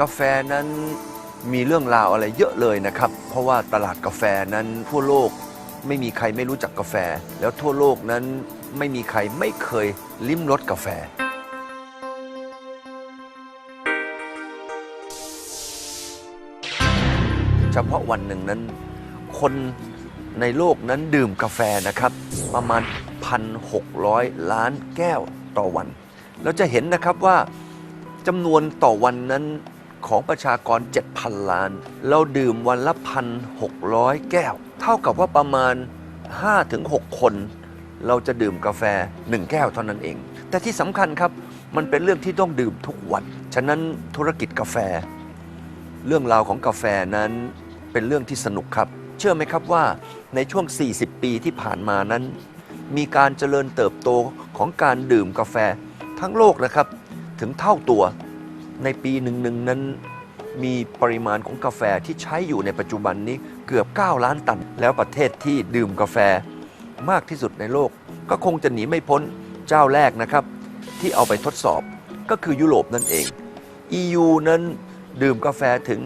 กาแฟนั้นมีเรื่องราวอะไรเยอะเลยนะครับ เพราะว่าตลาดกาแฟนั้นทั่วโลกไม่มีใครไม่รู้จักกาแฟ แล้วทั่วโลกนั้นไม่มีใครไม่เคยลิ้มรสกาแฟ เฉพาะวันหนึ่งนั้น คนในโลกนั้นดื่มกาแฟนะครับ ประมาณ 1,600 ล้านแก้วต่อวัน เราจะเห็นนะครับว่าจำนวนต่อวันนั้น ของประชากร 7,000 ล้าน เราดื่มวันละ 1,600 แก้ว เท่ากับว่าประมาณ 5-6 คน เราจะดื่มกาแฟ 1 แก้วเท่านั้นเอง แต่ที่สำคัญครับมันเป็นเรื่องที่ต้องดื่มทุกวัน ฉะนั้นธุรกิจกาแฟ เรื่องราวของกาแฟนั้นเป็นเรื่องที่สนุกครับ เชื่อไหมครับว่าในช่วง 40 ปีที่ผ่านมานั้น มีการเจริญเติบโตของการดื่มกาแฟทั้งโลกนะครับ ถึงเท่าตัว ในปีหนึ่งหนึ่งนั้นมีปริมาณของกาแฟที่ใช้อยู่ในปัจจุบันนี้เกือบ 9 ล้านตัน แล้วประเทศที่ดื่มกาแฟมากที่สุดในโลก ก็คงจะหนีไม่พ้นเจ้าแรกนะครับ ที่เอาไปทดสอบก็คือยุโรปนั่นเอง EU นั้นดื่มกาแฟถึง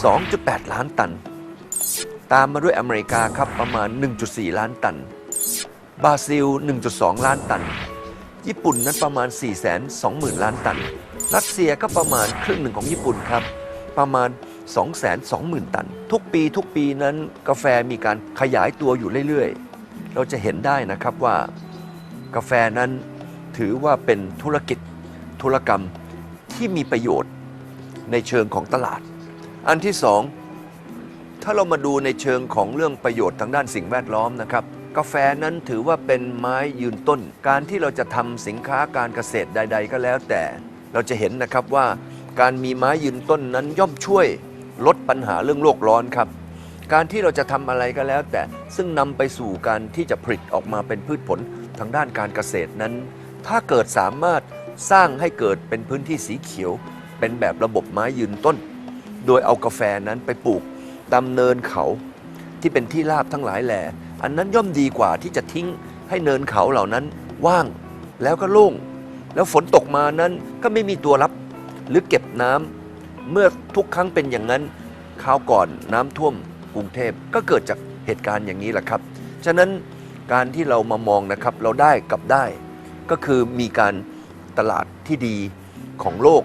2.8 ล้านตัน ตามมาด้วยอเมริกาครับประมาณ 1.4 ล้านตัน บราซิล 1.2 ล้านตัน ญี่ปุ่นนั้นประมาณ 420,000 ล้านตัน รัสเซียก็ประมาณครึ่งหนึ่งของญี่ปุ่นครับ ประมาณ 220,000 ตัน ทุกปีทุกปีนั้นกาแฟมีการขยายตัวอยู่เรื่อยๆ เราจะเห็นได้นะครับว่ากาแฟนั้นถือว่าเป็นธุรกิจธุรกรรมที่มีประโยชน์ในเชิงของตลาด อันที่สองถ้าเรามาดูในเชิงของเรื่องประโยชน์ทางด้านสิ่งแวดล้อมนะครับ กาแฟนั้นถือว่าเป็นไม้ยืนต้น การที่เราจะทำสินค้าการเกษตรใด ๆ ก็แล้วแต่ เราจะเห็นนะครับว่าการมีไม้ยืนต้นนั้นย่อมช่วยลดปัญหาเรื่องโลกร้อนครับ การที่เราจะทำอะไรก็แล้วแต่ซึ่งนำไปสู่การที่จะผลิตออกมาเป็นพืชผลทางด้านการเกษตรนั้น ถ้าเกิดสามารถสร้างให้เกิดเป็นพื้นที่สีเขียว เป็นแบบระบบไม้ยืนต้น โดยเอากาแฟนั้นไปปลูกตามเนินเขาที่เป็นที่ราบทั้งหลายแหล่ อันนั้นย่อมดีกว่าที่จะทิ้งให้เนินเขาเหล่านั้นว่างแล้วก็โล่ง แล้วฝนตกมานั้นก็ไม่มีตัวรับหรือเก็บน้ำเมื่อทุกครั้งเป็นอย่างนั้นคราวก่อนน้ำท่วมกรุงเทพก็เกิดจากเหตุการณ์อย่างนี้แหละครับ ฉะนั้นการที่เรามามองนะครับเราได้กับได้ ก็คือมีการตลาดที่ดีของโลก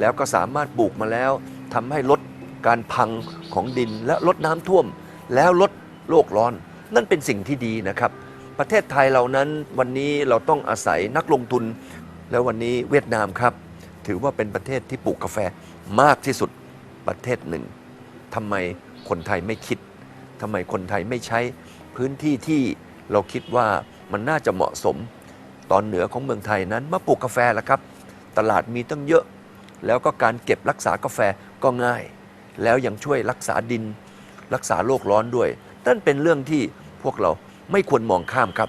แล้วก็สามารถปลูกมาแล้วทำให้ลดการพังของดินและลดน้ำท่วม แล้วลดโลกร้อน นั่นเป็นสิ่งที่ดีนะครับ ประเทศไทยเรานั้นวันนี้เราต้องอาศัยนักลงทุน แล้ววันนี้เวียดนามครับ ถือว่าเป็นประเทศที่ปลูกกาแฟมากที่สุดประเทศหนึ่งทำไมคนไทยไม่คิดทำไมคนไทยไม่ใช้พื้นที่ที่เราคิดว่ามันน่าจะเหมาะสม ตอนเหนือของเมืองไทยนั้นมาปลูกกาแฟแล้วครับ ตลาดมีตั้งเยอะ แล้วก็การเก็บรักษากาแฟก็ง่าย แล้วยังช่วยรักษาดิน รักษาโลกร้อนด้วย นั่นเป็นเรื่องที่พวกเราไม่ควรมองข้ามครับ